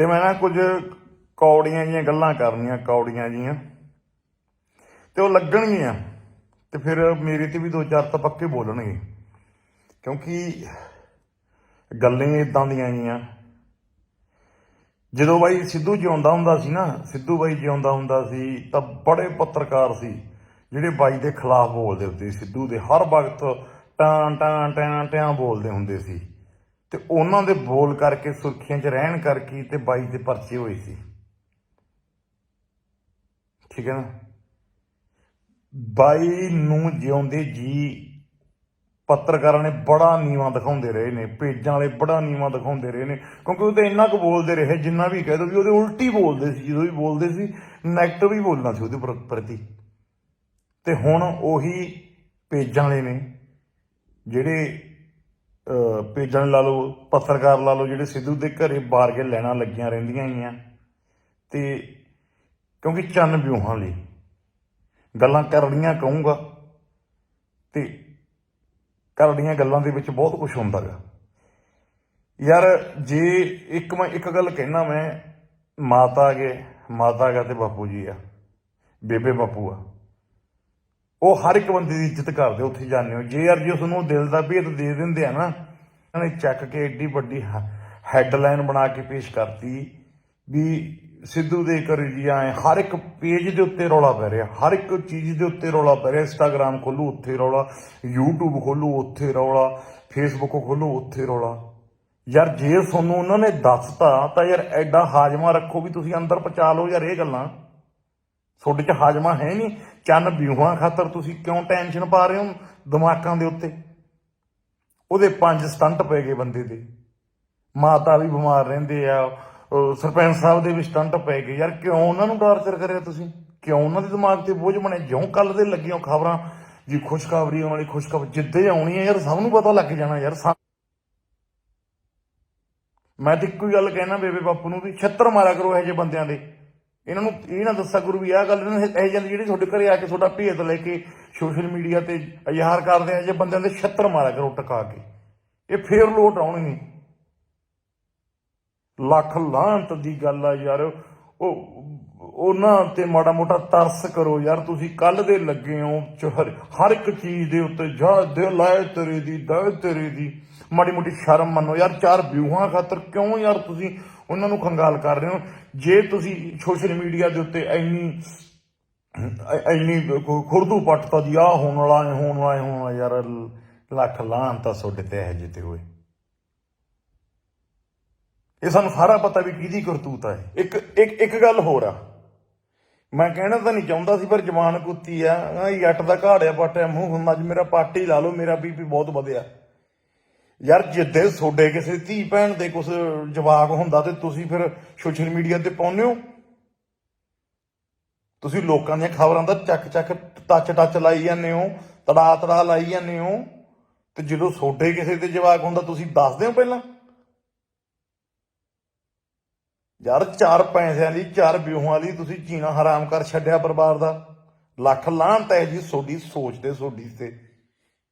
ਤੇ ਮੈਂ ਨਾ ਕੁਝ ਕੌੜੀਆਂ ਜੀਆਂ ਗੱਲਾਂ ਕਰਨੀਆਂ, ਕੌੜੀਆਂ ਜੀਆਂ ਤੇ ਉਹ ਲੱਗਣਗੀਆਂ। ਤੇ ਫਿਰ ਮੇਰੇ ਤੇ ਵੀ ਦੋ ਚਾਰ ਤਾਂ ਪੱਕੇ ਬੋਲਣਗੇ। ਕਿਉਂਕਿ ਗੱਲਾਂ ਇਦਾਂ ਦੀਆਂ ਗੀਆਂ। ਜਦੋਂ ਬਾਈ ਸਿੱਧੂ ਜਿਉਂਦਾ ਹੁੰਦਾ ਸੀ ਨਾ, ਸਿੱਧੂ ਬਾਈ ਜਿਉਂਦਾ ਹੁੰਦਾ ਸੀ, ਤਾਂ ਬੜੇ ਪੱਤਰਕਾਰ ਸੀ, ਜਿਹੜੇ ਬਾਈ ਦੇ ਖਿਲਾਫ ਬੋਲਦੇ ਹੁੰਦੇ ਸੀ, ਸਿੱਧੂ ਦੇ ਹਰ ਵਕਤ ਟਾਂ ਟਾਂ ਟਾਂ ਟਾਂ ਬੋਲਦੇ ਹੁੰਦੇ ਸੀ। ਤੇ ਉਹਨਾਂ ਦੇ ਬੋਲ ਕਰਕੇ, ਸੁਰਖੀਆਂ 'ਚ ਰਹਿਣ ਕਰਕੇ ਤੇ ਬਾਈ ਦੇ ਪਰਚੇ ਹੋਏ ਸੀ। ਠੀਕ ਹੈ ਨਾ? ਬਾਈ ਨੂੰ ਜਿਉਂਦੇ ਜੀ ਪੱਤਰਕਾਰਾਂ ਨੇ ਬੜਾ ਨੀਵਾਂ ਦਿਖਾਉਂਦੇ ਰਹੇ ਨੇ, ਪੇਜਾਂ ਵਾਲੇ ਬੜਾ ਨੀਵਾਂ ਦਿਖਾਉਂਦੇ ਰਹੇ ਨੇ, ਕਿਉਂਕਿ ਉਹ ਤਾਂ ਇੰਨਾ ਕੁ ਬੋਲਦੇ ਰਹੇ, ਜਿੰਨਾ ਵੀ ਕਹਿ ਦੋ ਵੀ ਉਹਦੇ ਉਲਟੀ ਬੋਲਦੇ ਸੀ, ਜਦੋਂ ਵੀ ਬੋਲਦੇ ਸੀ ਨੈਗੇਟਿਵ ਹੀ ਬੋਲਣਾ ਸੀ ਉਹਦੇ ਪ੍ਰ- ਪ੍ਰਤੀ। ਤੇ ਹੁਣ ਉਹੀ ਪੇਜਾਂ ਵਾਲੇ ਨੇ, ਜਿਹੜੇ ਅਹ, ਲਾ ਲਓ ਪੱਤਰਕਾਰ ਲਾ ਲਓ ਜਿਹੜੇ ਸਿੱਧੂ ਦੇ ਘਰੇ ਬਾਰ ਕੇ ਲੈਣਾ ਲੱਗੀਆਂ ਰਹਿੰਦੀਆਂ ਗੀਆਂ ਤੇ ਕਿਉਂਕਿ ਚੰਨ ਵਿਊਹਾਂ ਲਈ ਗੱਲਾਂ ਕਰੜੀਆਂ ਕਹੂੰਗਾ ਤੇ ਕਰੜੀਆਂ ਗੱਲਾਂ ਦੇ ਵਿੱਚ ਬਹੁਤ ਕੁਝ ਹੁੰਦਾ ਗਾ। ਯਾਰ ਜੇ ਇੱਕ ਮੈਂ ਇੱਕ ਗੱਲ ਕਹਿਣਾ ਮੈਂ ਮਾਤਾ ਗੇ ਮਾਤਾ ਗਾ ਤੇ ਬਾਪੂ ਜੀ ਆ ਬੇਬੇ ਬਾਪੂ ਆ। ਉਹ ਹਰ ਇੱਕ ਬੰਦੇ ਦੀ ਇੱਜ਼ਤ ਕਰਦੇ, ਉੱਥੇ ਜਾਂਦੇ ਹੋ। ਜੇ ਯਾਰ ਜੇ ਉਸ ਨੂੰ ਦਿਲ ਦਾ ਭੇਤ ਦੇ ਦਿੰਦੇ ਆ ਨਾ ਇਹਨਾਂ ਨੇ ਚੱਕ ਕੇ ਏਡੀ ਵੱਡੀ ਹੈਡਲਾਈਨ ਬਣਾ ਕੇ ਪੇਸ਼ ਕਰਤੀ ਵੀ ਸਿੱਧੂ ਦੇ ਘਰ ਜੀ ਆਏ, ਹਰ ਇੱਕ ਪੇਜ ਦੇ ਉੱਤੇ ਰੌਲਾ ਪੈ ਰਿਹਾ, ਹਰ ਇੱਕ ਚੀਜ਼ ਦੇ ਉੱਤੇ ਰੌਲਾ ਪੈ ਰਿਹਾ। ਇੰਸਟਾਗ੍ਰam ਖੋਲੂ, ਉੱਥੇ ਰੌਲਾ, YouTube ਖੋਲੂ, ਉੱਥੇ ਰੌਲਾ, Facebook ਖੋਲੂ, ਉੱਥੇ ਰੌਲਾ। ਯਾਰ ਜੇ ਤੁਹਾਨੂੰ ਉਹਨਾਂ ਨੇ ਦੱਸਤਾ, ਤਾਂ ਯਾਰ ਐਡਾ ਹਾਜਮਾ ਰੱਖੋ ਵੀ ਤੁਸੀਂ ਅੰਦਰ ਪਚਾ ਲਓ ਯਾਰ ਇਹ ਗੱਲਾਂ। ਤੁਹਾਡੇ 'ਚ ਹਾਜਮਾ ਹੈ ਨਹੀਂ। ਚੰਨ ਵਿਊਹਾਂ ਖਾਤਰ ਤੁਸੀਂ ਕਿਉਂ ਟੈਨਸ਼ਨ ਪਾ ਰਹੇ ਹੋ ਦਿਮਾਗਾਂ ਦੇ ਉੱਤੇ? ਉਹਦੇ ਪੰਜ ਸਟੰਟ ਪੈ ਗਏ ਬੰਦੇ ਦੇ। ਮਾਤਾ ਵੀ ਬਿਮਾਰ ਰਹਿੰਦੇ ਆ ਸਰਪੰਚ ਸਾਹਿਬ ਦੇ ਵੀ ਸਟੰਟ ਪੈ ਗਏ। ਯਾਰ ਕਿਉਂ ਉਹਨਾਂ ਨੂੰ ਟਾਰਚਰ ਕਰਿਆ ਤੁਸੀਂ? ਕਿਉਂ ਉਹਨਾਂ ਦੇ ਦਿਮਾਗ ਤੇ ਬੋਝ ਬਣੇ? ਜਿਉਂ ਕੱਲ ਦੇ ਲੱਗੀਆਂ ਖਬਰਾਂ, ਜੀ ਖੁਸ਼ਖਬਰੀ ਆਉਣ ਵਾਲੀ ਖੁਸ਼ਖਬਰ ਜਿੱਦੇ ਆਉਣੀ ਹੈ ਯਾਰ ਸਭ ਨੂੰ ਪਤਾ ਲੱਗ ਜਾਣਾ ਯਾਰ। ਮੈਂ ਤਾਂ ਇੱਕੋ ਹੀ ਗੱਲ ਕਹਿਣਾ ਬੇਬੇ ਬਾਪੂ ਨੂੰ ਵੀ ਛੱਤਰ ਮਾਰਿਆ ਕਰੋ ਇਹੋ ਜਿਹੇ ਬੰਦਿਆਂ ਦੇ। ਇਹਨਾਂ ਨੂੰ ਇਹ ਨਾ ਦੱਸਿਆ ਗੁਰੂ ਵੀ ਆਹ ਗੱਲ ਇਹਨਾਂ ਇਹ ਜਿਹੇ ਜਿਹੜੇ ਤੁਹਾਡੇ ਘਰੇ ਆ ਕੇ ਤੁਹਾਡਾ ਭੇਤ ਲੈ ਕੇ ਸੋਸ਼ਲ ਮੀਡੀਆ ਤੇ ਇਜ਼ਹਾਰ ਕਰਦੇ ਆ, ਜੇ ਬੰਦਿਆਂ ਦੇ ਛੱਤਰ ਮਾਰਿਆ ਕਰੋ ਟਕਾ ਕੇ। ਇਹ ਫੇਰ ਲੋਟ ਆਉਣੀ ਆਉਣਗੇ ਲੱਖ ਲਾਂਤ ਦੀ ਗੱਲ ਆ ਯਾਰ। ਉਹ ਉਹਨਾਂ ਤੇ ਮਾੜਾ ਮੋਟਾ ਤਰਸ ਕਰੋ ਯਾਰ, ਤੁਸੀਂ ਕੱਲ ਦੇ ਲੱਗੇ ਹੋ, ਚ- ਹਰ- ਹਰ ਇੱਕ ਚੀਜ਼ ਦੇ ਉੱਤੇ, ਜਾ ਦੇ ਲਾਏ ਤੇਰੇ ਦੀ, ਦਾ ਤੇਰੇ ਦੀ। ਮਾੜੀ ਮੋਟੀ ਸ਼ਰਮ ਮੰਨੋ। ਯਾਰ, ਚਾਰ ਵਿਊਹਾਂ ਖਾਤਰ ਕਿਉਂ ਯਾਰ ਤੁਸੀਂ ਉਹਨਾਂ ਨੂੰ ਖੰਗਾਲ ਕਰ ਰਹੇ ਹੋ? ਜੇ ਤੁਸੀਂ ਸੋਸ਼ਲ ਮੀਡੀਆ ਦੇ ਉੱਤੇ ਇੰਨੀ ਇੰਨੀ ਖੁਰਦੂ ਪੱਟਤਾ ਦੀ ਆ ਹੋਣ ਵਾਲਾ ਹੋਣ ਵਾਲਾ, ਐ ਹੋਣ ਵਾਲਾ, ਯਾਰ, ਲੱਖ ਲਾਂਤ ਤੁਹਾਡੇ ਤੇ ਇਹ ਜਿੱਤੇ ਹੋਏ। ਇਹ ਸਾਨੂੰ ਸਾਰਾ ਪਤਾ ਵੀ ਕਿਹਦੀ ਕਰਤੂਤ ਹੈ ਇੱਕ ਇੱਕ ਇੱਕ ਗੱਲ ਹੋਰ ਆ। ਮੈਂ ਕਹਿਣਾ ਤਾਂ ਨਹੀਂ ਚਾਹੁੰਦਾ ਸੀ, ਪਰ ਜਵਾਨ ਕੁੱਤੀ ਆ। ਆਹ ਜੱਟ ਦਾ ਘਾੜਿਆ ਪਾਟਿਆ ਮੂੰਹ ਹੁਣ ਅੱਜ ਮੇਰਾ ਪਾਟੀ ਲਾ ਲਓ, ਮੇਰਾ ਬੀਪੀ ਬਹੁਤ ਵਧਿਆ। ਯਾਰ, ਜਿੱਦੇ ਤੁਹਾਡੇ ਕਿਸੇ ਧੀ ਭੈਣ ਦੇ ਕੁਝ ਜਵਾਕ ਹੁੰਦਾ ਤੇ ਤੁਸੀਂ ਫਿਰ ਸੋਸ਼ਲ ਮੀਡੀਆ ਤੇ ਪਾਉਂਦੇ ਹੋ? ਤੁਸੀਂ ਲੋਕਾਂ ਦੀਆਂ ਖਬਰਾਂ ਦਾ ਚੱਕ ਚੱਕ ਟੱਚ ਟੱਚ ਲਾਈ ਜਾਂਦੇ ਹੋ ਤੜਾ ਤੜਾ ਲਾਈ ਜਾਂਦੇ ਹੋ। ਤੇ ਜਦੋਂ ਤੁਹਾਡੇ ਕਿਸੇ ਤੇ ਜਵਾਕ ਹੁੰਦਾ, ਤੁਸੀਂ ਦੱਸਦੇ ਹੋ ਪਹਿਲਾਂ? ਯਾਰ ਚਾਰ ਪੈਸਿਆਂ ਲਈ ਚਾਰ ਵਿਊਹਾਂ ਲਈ ਤੁਸੀਂ ਜੀਣਾ ਹਰਾਮ ਕਰ ਛੱਡਿਆ ਪਰਿਵਾਰ ਦਾ। ਲੱਖ ਲਾਂਤ ਤੈ ਜੀ ਤੁਹਾਡੀ ਸੋਚ ਤੇ ਤੁਹਾਡੀ ਤੇ।